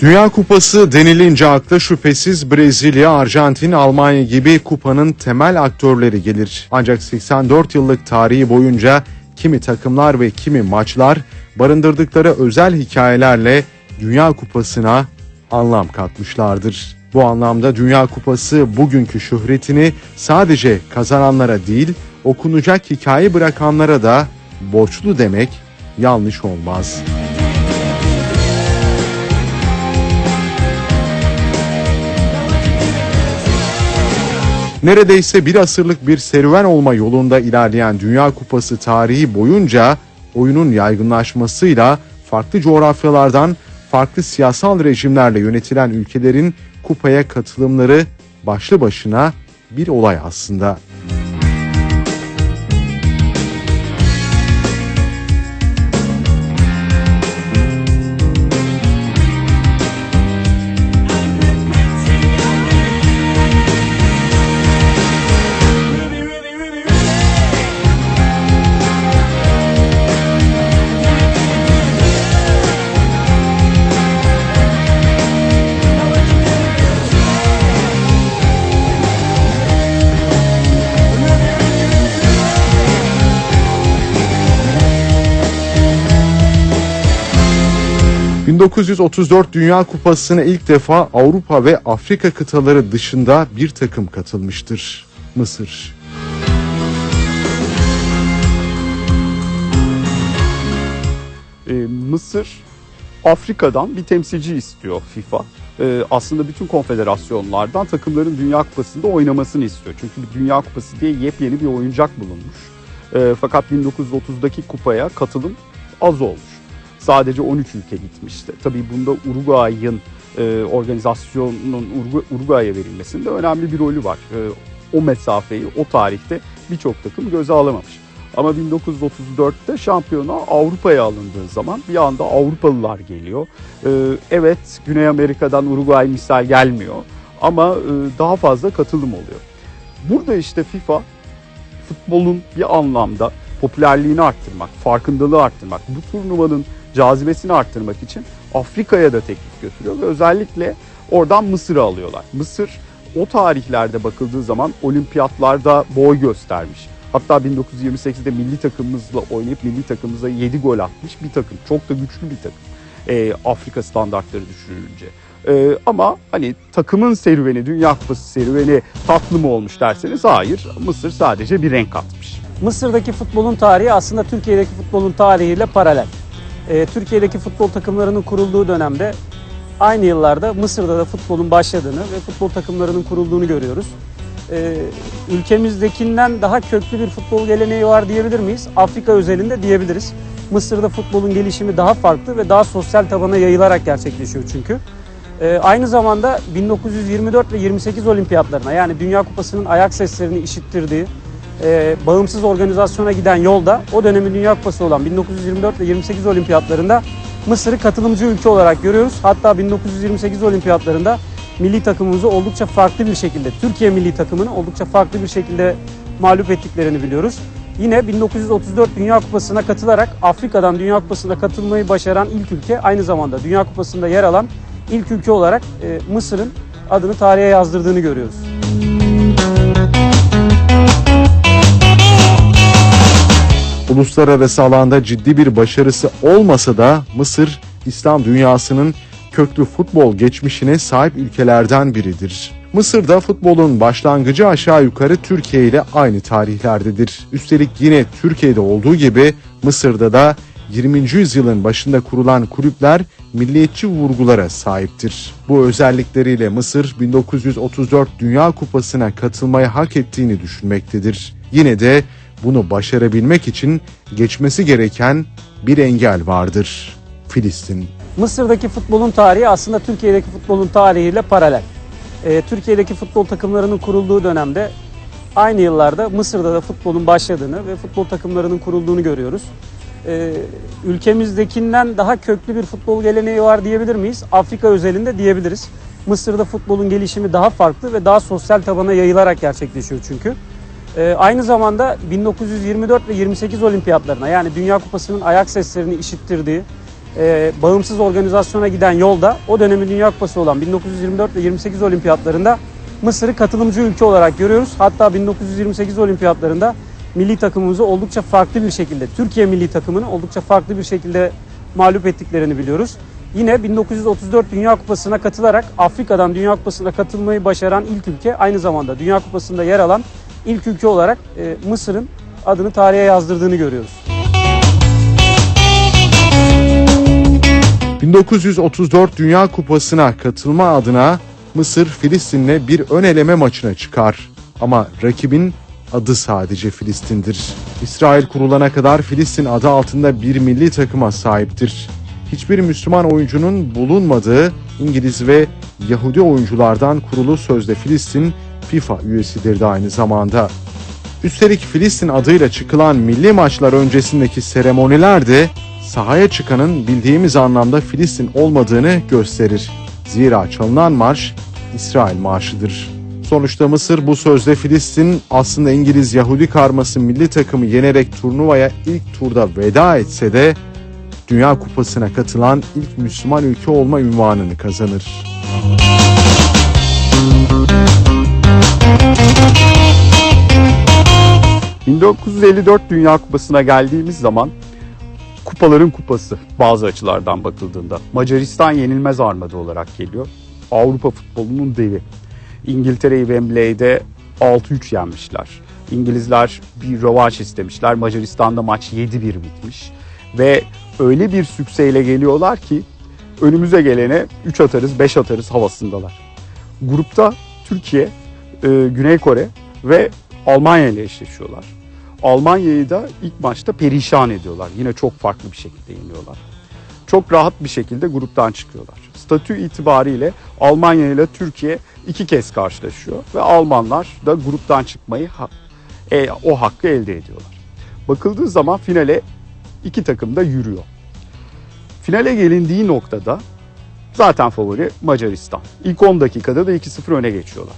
Dünya Kupası denilince akla şüphesiz Brezilya, Arjantin, Almanya gibi kupanın temel aktörleri gelir. Ancak 84 yıllık tarihi boyunca kimi takımlar ve kimi maçlar barındırdıkları özel hikayelerle Dünya Kupası'na anlam katmışlardır. Bu anlamda Dünya Kupası bugünkü şöhretini sadece kazananlara değil, okunacak hikaye bırakanlara da borçlu demek yanlış olmaz. Neredeyse bir asırlık bir serüven olma yolunda ilerleyen Dünya Kupası tarihi boyunca oyunun yaygınlaşmasıyla farklı coğrafyalardan farklı siyasal rejimlerle yönetilen ülkelerin kupaya katılımları başlı başına bir olay aslında. ...1934 Dünya Kupası'na ilk defa Avrupa ve Afrika kıtaları dışında bir takım katılmıştır. Mısır. Ee, Mısır Afrika'dan bir temsilci istiyor FIFA. Ee, aslında bütün konfederasyonlardan takımların Dünya Kupası'nda oynamasını istiyor. Çünkü bir Dünya Kupası diye yepyeni bir oyuncak bulunmuş. Ee, fakat 1930'daki kupaya katılım az olmuş. Sadece 13 ülke gitmişti. Tabii bunda Uruguay'ın e, organizasyonun Urugu- Uruguay'a verilmesinde önemli bir rolü var. Ee, o mesafeyi o tarihte birçok takım göze alamamış. Ama 1934'te şampiyona Avrupa'ya alındığı zaman bir anda Avrupalılar geliyor. Ee, evet Güney Amerika'dan Uruguay misal gelmiyor ama e, daha fazla katılım oluyor. Burada işte FIFA futbolun bir anlamda popülerliğini arttırmak, farkındalığı arttırmak, bu turnuvanın cazibesini arttırmak için Afrika'ya da teklif götürüyor ve özellikle oradan Mısır'ı alıyorlar. Mısır o tarihlerde bakıldığı zaman olimpiyatlarda boy göstermiş. Hatta 1928'de milli takımımızla oynayıp milli takımımıza 7 gol atmış bir takım. Çok da güçlü bir takım. Ee, Afrika standartları düşürülünce. Ee, ama hani takımın serüveni, Dünya Kupası serüveni tatlı mı olmuş derseniz hayır. Mısır sadece bir renk katmış. Mısır'daki futbolun tarihi aslında Türkiye'deki futbolun tarihiyle paralel. Ee, Türkiye'deki futbol takımlarının kurulduğu dönemde aynı yıllarda Mısır'da da futbolun başladığını ve futbol takımlarının kurulduğunu görüyoruz. Ee, ülkemizdekinden daha köklü bir futbol geleneği var diyebilir miyiz? Afrika özelinde diyebiliriz. Mısır'da futbolun gelişimi daha farklı ve daha sosyal tabana yayılarak gerçekleşiyor çünkü. Ee, aynı zamanda 1924 ve 28 olimpiyatlarına yani Dünya Kupası'nın ayak seslerini işittirdiği e, bağımsız organizasyona giden yolda o dönemin Dünya Kupası olan 1924 ve 28 olimpiyatlarında Mısır'ı katılımcı ülke olarak görüyoruz. Hatta 1928 olimpiyatlarında milli takımımızı oldukça farklı bir şekilde, Türkiye milli takımını oldukça farklı bir şekilde mağlup ettiklerini biliyoruz. Yine 1934 Dünya Kupası'na katılarak Afrika'dan Dünya Kupası'na katılmayı başaran ilk ülke aynı zamanda Dünya Kupası'nda yer alan ilk ülke olarak e, Mısır'ın adını tarihe yazdırdığını görüyoruz. Uluslararası alanda ciddi bir başarısı olmasa da Mısır, İslam dünyasının köklü futbol geçmişine sahip ülkelerden biridir. Mısır'da futbolun başlangıcı aşağı yukarı Türkiye ile aynı tarihlerdedir. Üstelik yine Türkiye'de olduğu gibi Mısır'da da 20. yüzyılın başında kurulan kulüpler milliyetçi vurgulara sahiptir. Bu özellikleriyle Mısır 1934 Dünya Kupası'na katılmayı hak ettiğini düşünmektedir. Yine de bunu başarabilmek için geçmesi gereken bir engel vardır. Filistin. Mısır'daki futbolun tarihi aslında Türkiye'deki futbolun tarihiyle paralel. Ee, Türkiye'deki futbol takımlarının kurulduğu dönemde aynı yıllarda Mısır'da da futbolun başladığını ve futbol takımlarının kurulduğunu görüyoruz. Ee, ülkemizdekinden daha köklü bir futbol geleneği var diyebilir miyiz? Afrika özelinde diyebiliriz. Mısır'da futbolun gelişimi daha farklı ve daha sosyal tabana yayılarak gerçekleşiyor çünkü. Ee, aynı zamanda 1924 ve 28 olimpiyatlarına yani Dünya Kupası'nın ayak seslerini işittirdiği e, bağımsız organizasyona giden yolda o dönemin Dünya Kupası olan 1924 ve 28 olimpiyatlarında Mısır'ı katılımcı ülke olarak görüyoruz. Hatta 1928 olimpiyatlarında milli takımımızı oldukça farklı bir şekilde, Türkiye milli takımını oldukça farklı bir şekilde mağlup ettiklerini biliyoruz. Yine 1934 Dünya Kupası'na katılarak Afrika'dan Dünya Kupası'na katılmayı başaran ilk ülke aynı zamanda Dünya Kupası'nda yer alan ilk ülke olarak e, Mısır'ın adını tarihe yazdırdığını görüyoruz. 1934 Dünya Kupası'na katılma adına Mısır Filistin'le bir ön eleme maçına çıkar. Ama rakibin adı sadece Filistin'dir. İsrail kurulana kadar Filistin adı altında bir milli takıma sahiptir. Hiçbir Müslüman oyuncunun bulunmadığı İngiliz ve Yahudi oyunculardan kurulu sözde Filistin FIFA üyesidir de aynı zamanda. Üstelik Filistin adıyla çıkılan milli maçlar öncesindeki seremoniler de sahaya çıkanın bildiğimiz anlamda Filistin olmadığını gösterir. Zira çalınan marş İsrail marşıdır. Sonuçta Mısır bu sözde Filistin aslında İngiliz Yahudi karması milli takımı yenerek turnuvaya ilk turda veda etse de Dünya Kupası'na katılan ilk Müslüman ülke olma ünvanını kazanır. 1954 Dünya Kupası'na geldiğimiz zaman kupaların kupası bazı açılardan bakıldığında. Macaristan yenilmez armada olarak geliyor. Avrupa futbolunun devi. İngiltere'yi Wembley'de 6-3 yenmişler. İngilizler bir rövanş istemişler. Macaristan'da maç 7-1 bitmiş. Ve öyle bir sükseyle geliyorlar ki önümüze gelene 3 atarız 5 atarız havasındalar. Grupta Türkiye, e, Güney Kore ve Almanya ile eşleşiyorlar. Almanya'yı da ilk maçta perişan ediyorlar. Yine çok farklı bir şekilde yeniyorlar. Çok rahat bir şekilde gruptan çıkıyorlar. Statü itibariyle Almanya ile Türkiye iki kez karşılaşıyor ve Almanlar da gruptan çıkmayı e, o hakkı elde ediyorlar. Bakıldığı zaman finale iki takım da yürüyor. Finale gelindiği noktada zaten favori Macaristan. İlk 10 dakikada da 2-0 öne geçiyorlar.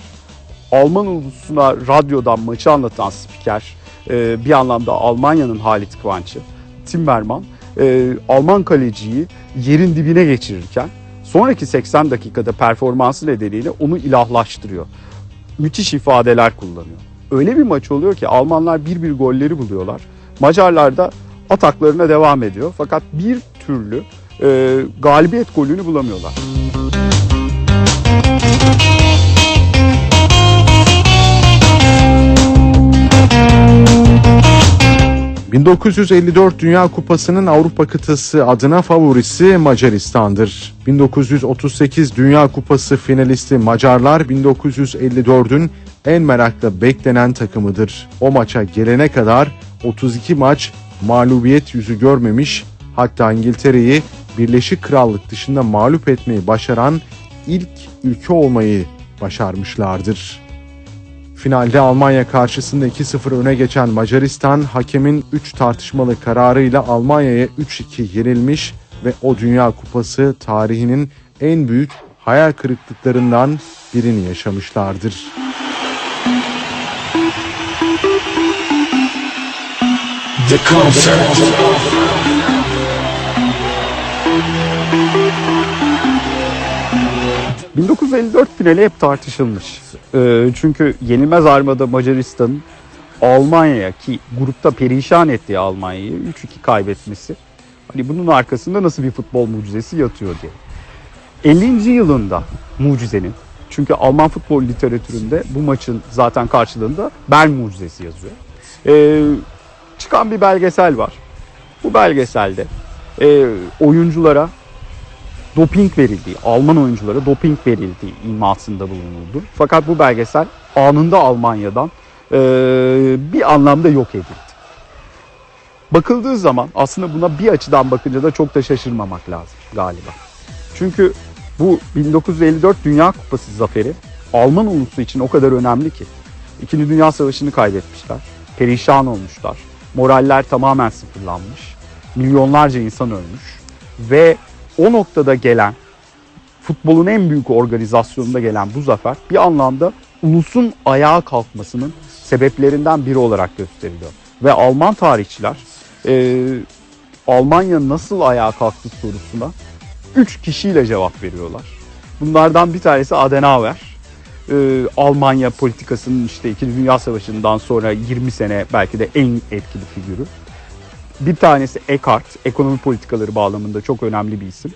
Alman ulusuna radyodan maçı anlatan spiker e, bir anlamda Almanya'nın Halit Kıvanç'ı, Timmerman e, Alman kaleciyi yerin dibine geçirirken sonraki 80 dakikada performansı nedeniyle onu ilahlaştırıyor. Müthiş ifadeler kullanıyor. Öyle bir maç oluyor ki Almanlar bir bir golleri buluyorlar. Macarlar da ataklarına devam ediyor. Fakat bir türlü e, galibiyet golünü bulamıyorlar. 1954 Dünya Kupası'nın Avrupa kıtası adına favorisi Macaristan'dır. 1938 Dünya Kupası finalisti Macarlar 1954'ün en merakla beklenen takımıdır. O maça gelene kadar 32 maç mağlubiyet yüzü görmemiş hatta İngiltere'yi Birleşik Krallık dışında mağlup etmeyi başaran ilk ülke olmayı başarmışlardır. Finalde Almanya karşısında 2-0 öne geçen Macaristan hakemin 3 tartışmalı kararıyla Almanya'ya 3-2 yenilmiş ve o Dünya Kupası tarihinin en büyük hayal kırıklıklarından birini yaşamışlardır. The concert. Ee, 1954 finali hep tartışılmış. Ee, çünkü yenilmez armada Macaristan'ın Almanya'ya ki grupta perişan ettiği Almanya'yı 3-2 kaybetmesi. Hani bunun arkasında nasıl bir futbol mucizesi yatıyor diye. 50. yılında mucizenin çünkü Alman futbol literatüründe bu maçın zaten karşılığında Bern mucizesi yazıyor. Ee, çıkan bir belgesel var. Bu belgeselde e, oyunculara doping verildiği, Alman oyunculara doping verildiği imasında bulunuldu. Fakat bu belgesel anında Almanya'dan e, bir anlamda yok edildi. Bakıldığı zaman aslında buna bir açıdan bakınca da çok da şaşırmamak lazım galiba. Çünkü bu 1954 Dünya Kupası zaferi Alman ulusu için o kadar önemli ki. İkinci Dünya Savaşı'nı kaybetmişler. Perişan olmuşlar. Moraller tamamen sıfırlanmış. Milyonlarca insan ölmüş. Ve o noktada gelen futbolun en büyük organizasyonunda gelen bu zafer bir anlamda ulusun ayağa kalkmasının sebeplerinden biri olarak gösteriliyor. Ve Alman tarihçiler e, Almanya nasıl ayağa kalktı sorusuna 3 kişiyle cevap veriyorlar. Bunlardan bir tanesi Adenauer. Ee, Almanya politikasının işte 2. Dünya Savaşı'ndan sonra 20 sene belki de en etkili figürü. Bir tanesi Eckhart, ekonomi politikaları bağlamında çok önemli bir isim.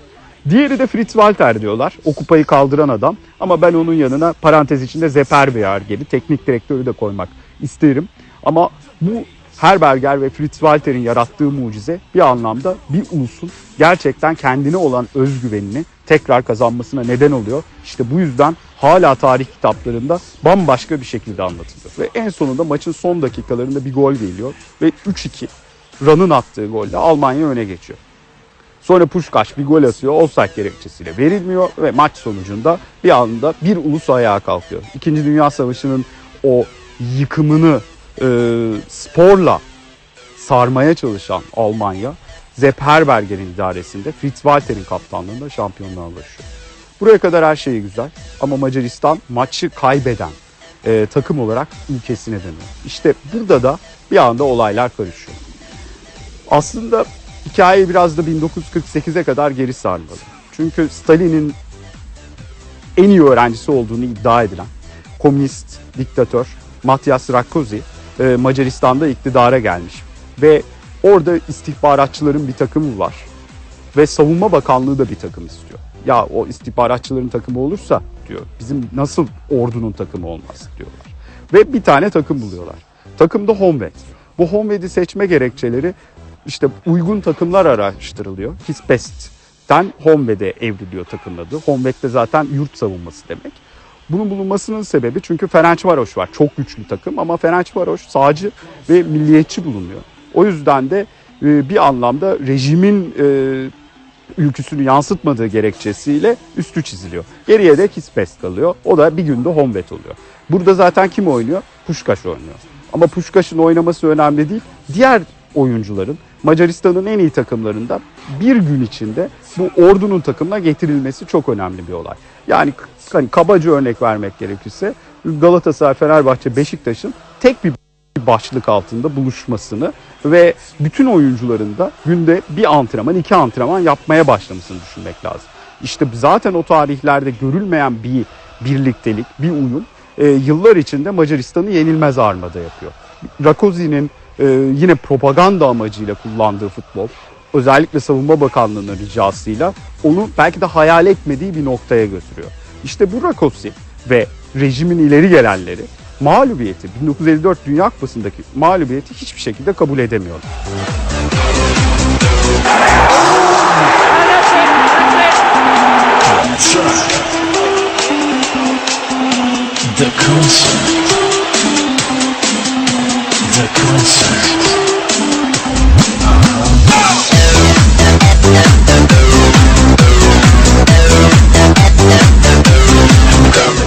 Diğeri de Fritz Walter diyorlar. O kupayı kaldıran adam. Ama ben onun yanına parantez içinde Zeperbeyer gibi teknik direktörü de koymak isterim. Ama bu Herberger ve Fritz Walter'in yarattığı mucize bir anlamda bir ulusun gerçekten kendine olan özgüvenini tekrar kazanmasına neden oluyor. İşte bu yüzden hala tarih kitaplarında bambaşka bir şekilde anlatılıyor. Ve en sonunda maçın son dakikalarında bir gol geliyor ve 3-2 Ran'ın attığı golle Almanya öne geçiyor. Sonra Puşkaş bir gol atıyor. Offside gerekçesiyle verilmiyor ve maç sonucunda bir anda bir ulus ayağa kalkıyor. İkinci Dünya Savaşı'nın o yıkımını e, sporla sarmaya çalışan Almanya Sepp Herberger'in idaresinde Fritz Walter'in kaptanlığında şampiyonluğa ulaşıyor. Buraya kadar her şey güzel ama Macaristan maçı kaybeden e, takım olarak ülkesine dönüyor. İşte burada da bir anda olaylar karışıyor. Aslında hikayeyi biraz da 1948'e kadar geri sarmalı. Çünkü Stalin'in en iyi öğrencisi olduğunu iddia edilen komünist diktatör Matyas Rakkozy e, Macaristan'da iktidara gelmiş. Ve orada istihbaratçıların bir takımı var. Ve Savunma Bakanlığı da bir takım istiyor. Ya o istihbaratçıların takımı olursa diyor bizim nasıl ordunun takımı olmaz diyorlar. Ve bir tane takım buluyorlar. Takım da Honved. Bu Honved'i seçme gerekçeleri işte uygun takımlar araştırılıyor. Hisbest'ten Honved'e evriliyor takımın adı. Honved de zaten yurt savunması demek. Bunun bulunmasının sebebi çünkü Ferencvaros var. Çok güçlü takım ama Ferencvaros sağcı ve milliyetçi bulunuyor. O yüzden de e, bir anlamda rejimin e, ülküsünü yansıtmadığı gerekçesiyle üstü çiziliyor. Geriye de Kispes kalıyor. O da bir günde Honvet oluyor. Burada zaten kim oynuyor? Puşkaş oynuyor. Ama Puşkaş'ın oynaması önemli değil. Diğer oyuncuların Macaristan'ın en iyi takımlarında bir gün içinde bu ordunun takımına getirilmesi çok önemli bir olay. Yani hani kabaca örnek vermek gerekirse Galatasaray, Fenerbahçe, Beşiktaş'ın tek bir başlık altında buluşmasını ve bütün oyuncuların da günde bir antrenman, iki antrenman yapmaya başlamasını düşünmek lazım. İşte zaten o tarihlerde görülmeyen bir birliktelik, bir uyum e, yıllar içinde Macaristan'ı yenilmez armada yapıyor. Rakozi'nin e, yine propaganda amacıyla kullandığı futbol, özellikle Savunma Bakanlığı'nın ricasıyla onu belki de hayal etmediği bir noktaya götürüyor. İşte bu Rakosi ve rejimin ileri gelenleri mağlubiyeti, 1954 Dünya Kupası'ndaki mağlubiyeti hiçbir şekilde kabul edemiyorlar. Track. The concert.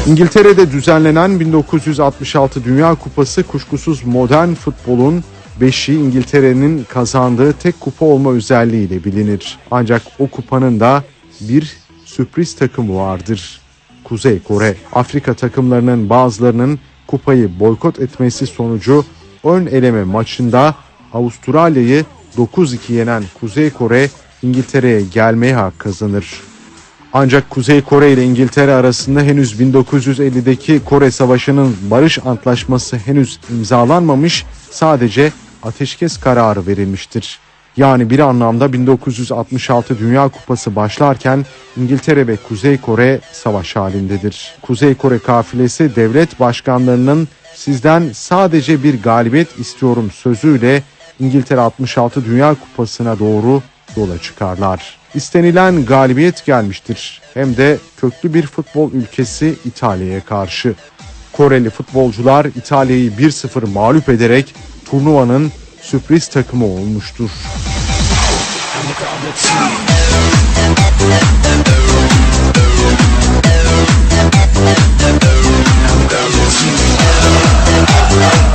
İngiltere'de düzenlenen 1966 Dünya Kupası kuşkusuz modern futbolun beşi İngiltere'nin kazandığı tek kupa olma özelliğiyle bilinir. Ancak o kupanın da bir sürpriz takımı vardır. Kuzey Kore. Afrika takımlarının bazılarının kupayı boykot etmesi sonucu ön eleme maçında Avustralya'yı 9-2 yenen Kuzey Kore İngiltere'ye gelmeye hak kazanır. Ancak Kuzey Kore ile İngiltere arasında henüz 1950'deki Kore Savaşı'nın barış antlaşması henüz imzalanmamış, sadece ateşkes kararı verilmiştir. Yani bir anlamda 1966 Dünya Kupası başlarken İngiltere ve Kuzey Kore savaş halindedir. Kuzey Kore kafilesi devlet başkanlarının sizden sadece bir galibiyet istiyorum sözüyle İngiltere 66 Dünya Kupası'na doğru yola çıkarlar. İstenilen galibiyet gelmiştir. Hem de köklü bir futbol ülkesi İtalya'ya karşı. Koreli futbolcular İtalya'yı 1-0 mağlup ederek turnuvanın sürpriz takımı olmuştur. Thank